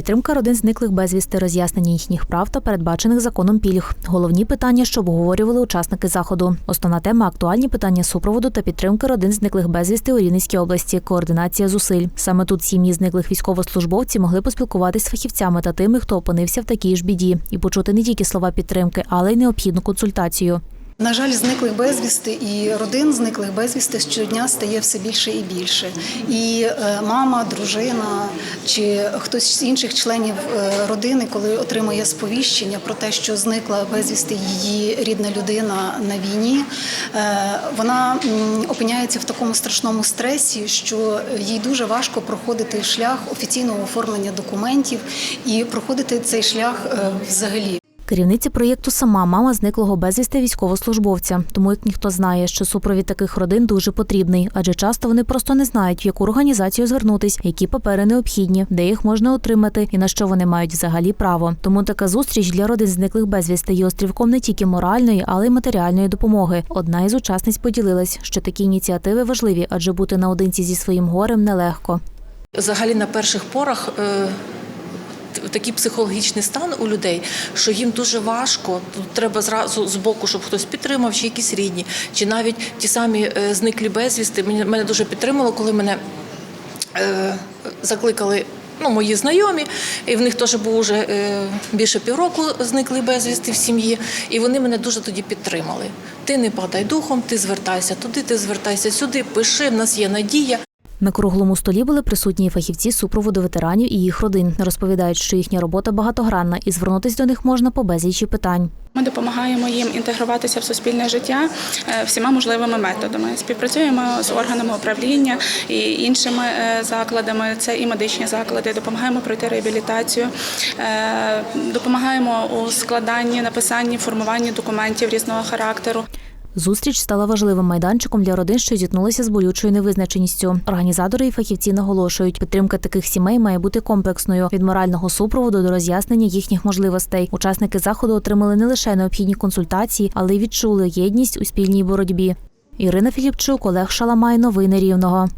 Підтримка родин зниклих безвісти, роз'яснення їхніх прав та передбачених законом пільг. Головні питання, що обговорювали учасники заходу. Основна тема актуальні питання супроводу та підтримки родин зниклих безвісти у Рівненській області. Координація зусиль. Саме тут сім'ї зниклих військовослужбовців могли поспілкуватись з фахівцями та тими, хто опинився в такій ж біді, і почути не тільки слова підтримки, але й необхідну консультацію. На жаль, зниклих безвісти і родин зниклих безвісти щодня стає все більше і більше. І е, мама, дружина чи хтось з інших членів е, родини, коли отримує сповіщення про те, що зникла безвісти її рідна людина на війні, е, вона опиняється в такому страшному стресі, що їй дуже важко проходити шлях офіційного оформлення документів і проходити цей шлях взагалі. Керівниця проєкту сама мама зниклого безвісти військовослужбовця. Тому як ніхто знає, що супровід таких родин дуже потрібний, адже часто вони просто не знають, в яку організацію звернутись, які папери необхідні, де їх можна отримати і на що вони мають взагалі право. Тому така зустріч для родин зниклих безвісти є острівком не тільки моральної, але й матеріальної допомоги. Одна із учасниць поділилась, що такі ініціативи важливі, адже бути наодинці зі своїм горем нелегко. Взагалі на перших порах е, такий психологічний стан у людей, що їм дуже важко. Тут треба зразу з боку, щоб хтось підтримав, чи якісь рідні, чи навіть ті самі е, зниклі безвісти. Мені мене дуже підтримало, коли мене е, закликали. Ну, мої знайомі, і в них теж був уже е, більше півроку зниклий безвісти в сім'ї, і вони мене дуже тоді підтримали. Ти не падай духом, ти звертайся туди, ти звертайся сюди, пиши, в нас є надія. На круглому столі були присутні фахівці супроводу ветеранів і їх родин. Розповідають, що їхня робота багатогранна і звернутись до них можна по безлічі питань. Ми допомагаємо їм інтегруватися в суспільне життя е, всіма можливими методами. Співпрацюємо з органами управління і іншими е, закладами. Це і медичні заклади. Допомагаємо пройти реабілітацію, е, допомагаємо у складанні, написанні, формуванні документів різного характеру. Зустріч стала важливим майданчиком для родин, що зіткнулися з болючою невизначеністю. Організатори і фахівці наголошують, підтримка таких сімей має бути комплексною від морального супроводу до роз'яснення їхніх можливостей. Учасники заходу отримали не лише необхідні консультації, але й відчули єдність у спільній боротьбі. Ірина Філіпчук, Олег Шаламай. Новини Рівного.